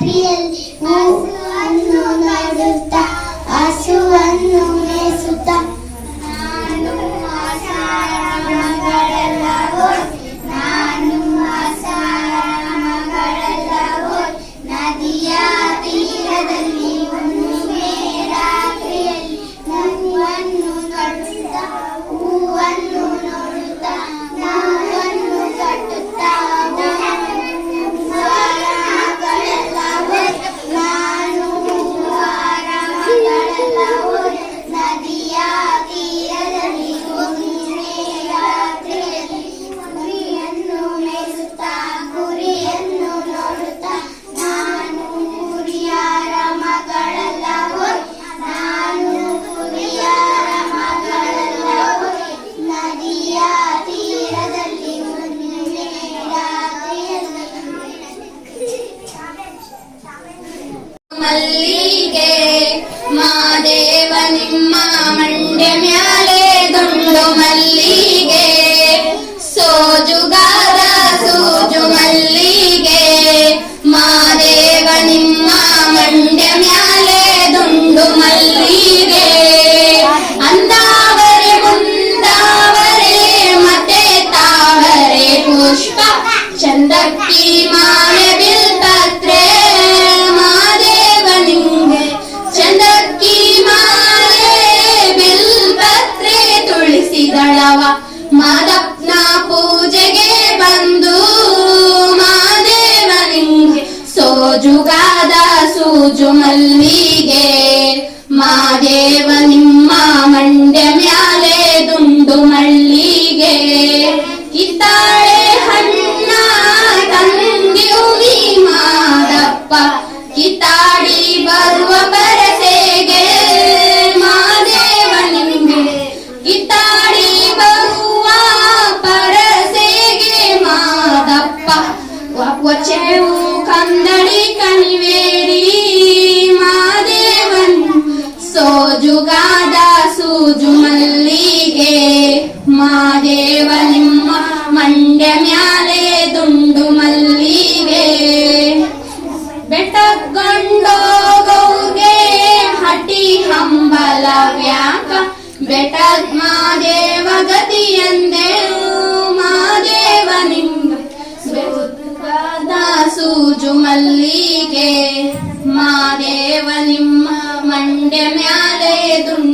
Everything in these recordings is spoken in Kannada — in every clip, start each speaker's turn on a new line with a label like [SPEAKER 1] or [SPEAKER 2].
[SPEAKER 1] Gabriel, ಮಲ್ಲಿ ಜುಗಾದ ಸೂಜು ಮಲ್ಲಿಗೆ ಮಾದೇವ ನಿಮ್ಮ ಮಂಡ್ಯ ಮ್ಯಾಲೆ ದುಂಡು ಮಲ್ಲಿಗೆ. ಬೆಟಗೊಂಡೋಗೌಗೆ ಹಟಿ ಹಂಬಲ ವ್ಯಾಕ ಬೆಟ ಮಾದೇವ ಗತಿಯಂದೆ ಮಾದೇವ ನಿಮ್ಮ ಸೂಜು ಮಲ್ಲಿಗೆ ಮಾದೇವ ನಿಮ್ಮ ಮಂಡ್ಯ ಮ್ಯಾಲೆ
[SPEAKER 2] siento
[SPEAKER 3] un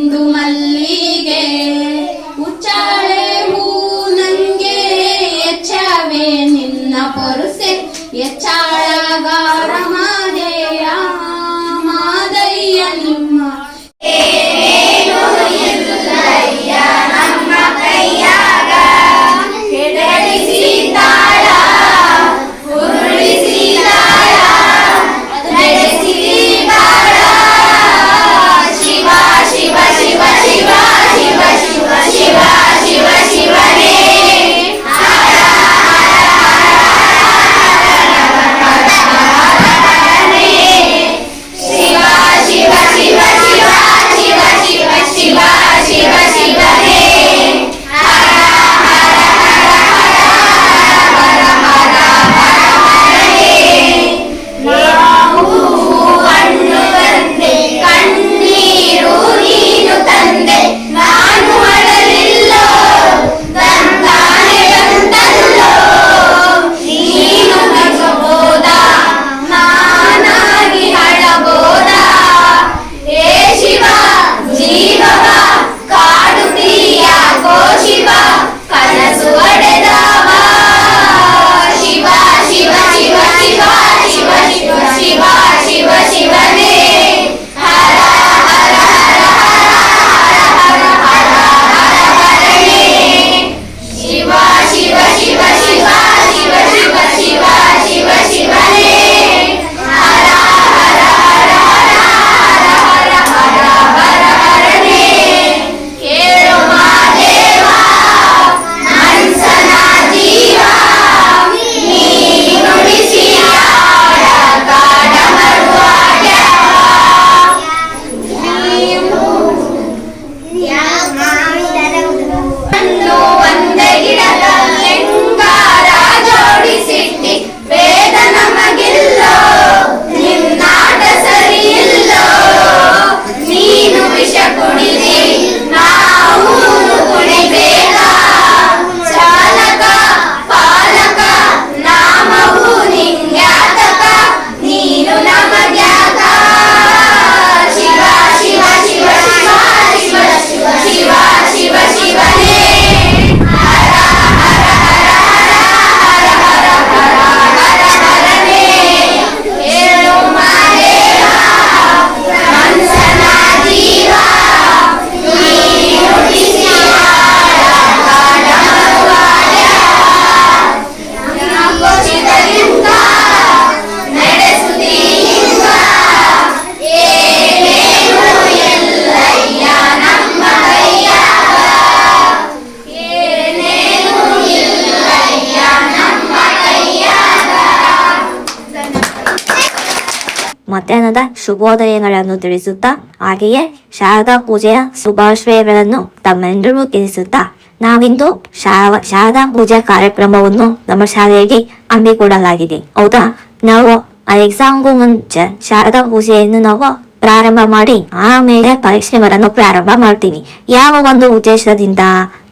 [SPEAKER 3] ಶುಭೋದಯಗಳನ್ನು ತಿಳಿಸುತ್ತಾ ಹಾಗೆಯೇ ಶಾರದಾ ಪೂಜೆಯ ಶುಭಾಶಯಗಳನ್ನು ತಮ್ಮೆಲ್ಲರಿಗೂ ತಿಳಿಸುತ್ತಾ ನಾವಿಂದು ಶಾರ ಶಾರದಾ ಪೂಜೆ ಕಾರ್ಯಕ್ರಮವನ್ನು ನಮ್ಮ ಶಾಲೆಯಲ್ಲಿ ಹಮ್ಮಿಕೊಡಲಾಗಿದೆ ಹೌದಾ ನಾವು ಎಕ್ಸಾಮ್ಗೂ ಮುಂಚೆ ಶಾರದಾ ಪೂಜೆಯನ್ನು ನಾವು ಪ್ರಾರಂಭ ಮಾಡಿ ಆಮೇಲೆ ಪರೀಕ್ಷೆಗಳನ್ನು ಪ್ರಾರಂಭ ಮಾಡ್ತೀವಿ ಯಾವ ಒಂದು ಉದ್ದೇಶದಿಂದ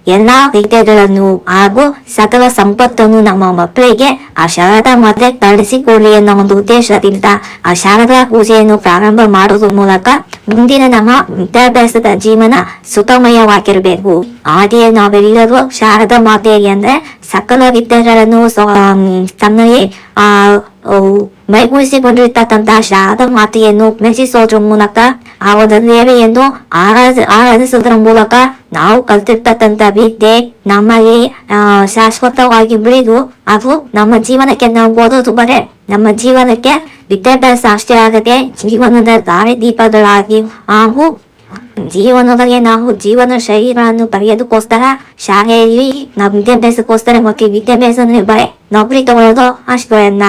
[SPEAKER 3] ಎಲ್ಲಾ ವಿದ್ಯೆಗಳನ್ನು ಹಾಗೂ ಸಕಲ ಸಂಪತ್ತನ್ನು ನಮ್ಮ ಮಕ್ಕಳಿಗೆ ಆ ಶಾರದಾ ಮಾತ್ರೆ ಕಳಿಸಿಕೊಡ್ಲಿ ಅನ್ನೋ ಒಂದು ಉದ್ದೇಶದಿಂದ ಆ ಶಾರದಾ ಪೂಜೆಯನ್ನು ಪ್ರಾರಂಭ ಮಾಡುವ ಮೂಲಕ ಮುಂದಿನ ನಮ್ಮ ವಿದ್ಯಾಭ್ಯಾಸದ ಜೀವನ ಸುಖಮಯವಾಗಿರಬೇಕು ಹಾಗೆಯೇ ನಾವೆಲ್ಲರೂ ಶಾರದಾ ಮಾತೆ ಅಂದ್ರೆ ಸಕಲ ವಿದ್ಯೆಗಳನ್ನು ತನ್ನೇ ಆ ಮೈಗೂಡಿಸಿಕೊಂಡಿರ್ತಕ್ಕಂತಹ ಶಾರದಾ ಮಾತೆಯನ್ನು ಮೆಚ್ಚಿಸೋದ್ರ ಮೂಲಕ ಆ ಒಂದು ದೇವೆಯನ್ನು ಆರಾಧ ಆರಾಧಿಸೋದ್ರ ಮೂಲಕ ನಾವು ಕಲ್ತಿರ್ತಕ್ಕಂಥ ವಿದ್ಯೆ ನಮಗೆ ಶಾಶ್ವತವಾಗಿ ಬೆಳೆದು ಅದು ನಮ್ಮ ಜೀವನಕ್ಕೆ ನಾವು ಓದೋದು ಬರೇ ನಮ್ಮ ಜೀವನಕ್ಕೆ ವಿದ್ಯಾಭ್ಯಾಸ ಅಷ್ಟೇ ಆಗದೆ ಜೀವನದ ದಾರಿ ದೀಪಗಳಾಗಿ ಹಾಗೂ ಜೀವನದಲ್ಲಿ ನಾವು ಜೀವನ ಶೈಲಿಗಳನ್ನು ಬರೆಯೋದಕ್ಕೋಸ್ಕರ ಶಾಲೆಯಲ್ಲಿ ನಾವು ವಿದ್ಯಾಭ್ಯಾಸಕ್ಕೋಸ್ಕರ ಮತ್ತು ವಿದ್ಯಾಭ್ಯಾಸ ಬರೇ ನೌಕರಿ ತಗೊಳ್ಳೋದು ಅಷ್ಟು ಅಲ್ಲ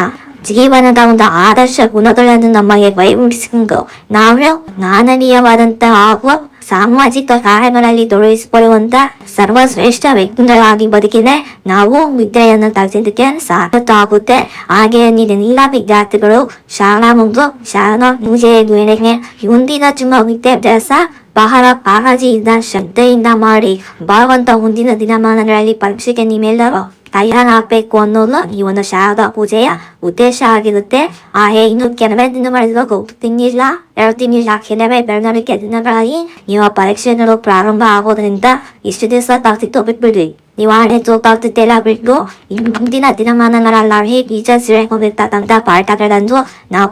[SPEAKER 3] ಜೀವನದ ಒಂದು ಆದರ್ಶ ಗುಣಗಳನ್ನು ನಮಗೆ ವೈವಿಡಿಸಿಕೊಂಡು ನಾವು ಮಾನವೀಯವಾದಂತಹ ಹಾಗೂ ಸಾಮಾಜಿಕ ಕಾರ್ಯಗಳಲ್ಲಿ ತೊಡಗಿಸಿಕೊಳ್ಳುವಂತ ಸರ್ವಶ್ರೇಷ್ಠ ವ್ಯಕ್ತಿಗಳಾಗಿ ಬದುಕಿದೆ ನಾವು ವಿದ್ಯೆಯನ್ನು ಕಲಿಸಿದ್ದಕ್ಕೆ ಸಾರ್ಥಕ ಆಗುತ್ತೆ ಹಾಗೆ ನೀವೆಲ್ಲ ವಿದ್ಯಾರ್ಥಿಗಳು ಶಾಲಾ ಮುಗಿದು ಶಾಲಾ ಮುಗಿಗೆ ಮುಂದಿನ ಚುಮ್ಮ ವಿದ್ಯಾಭ್ಯಾಸ ಬಹಳ ಕಾಳಜಿಯಿಂದ ಶ್ರದ್ಧೆಯಿಂದ ಮಾಡಿ ಬರುವಂತ ಮುಂದಿನ ದಿನಮಾನಗಳಲ್ಲಿ ಪರೀಕ್ಷೆಗೆ ನೀವೆಲ್ಲರೂ ತಯಾರಾಗಬೇಕು ಅನ್ನೋದು ಈ ಒಂದು ಶಾರದಾ ಪೂಜೆಯ ಉದ್ದೇಶ ಆಗಿರುತ್ತೆ ಹಾಗೆ ಇನ್ನು ಕೆಲವೇ ದಿನಗಳಿಂದ ಒಂದು ತಿಂಗಳಿಲ್ಲ ಎರಡು ತಿಂಗಳಿಲ್ಲ ಕೆಲವೇ ಬೆಳವಣಿಗೆ ದಿನಗಳಲ್ಲಿ ನೀವು ಪರೀಕ್ಷೆಗಳು ಪ್ರಾರಂಭ ಆಗೋದ್ರಿಂದ ಇಷ್ಟು ದಿವಸ ತಾಗ್ತಿತ್ತು ಬಿಟ್ಬಿಡ್ರಿ ನೀವು ಹಣೆ ತೂಕಾಗ್ತಿದ್ದೆಲ್ಲ ಬಿಟ್ಟು ಇನ್ನು ಮುಂದಿನ ದಿನಮಾನಗಳಲ್ಲಿ ಟೀಚರ್ಸ್ ಹೇಳ್ಕೊಂಡಿರ್ತಕ್ಕಂಥ ಪಾಠಗಳನ್ನು ನಾವು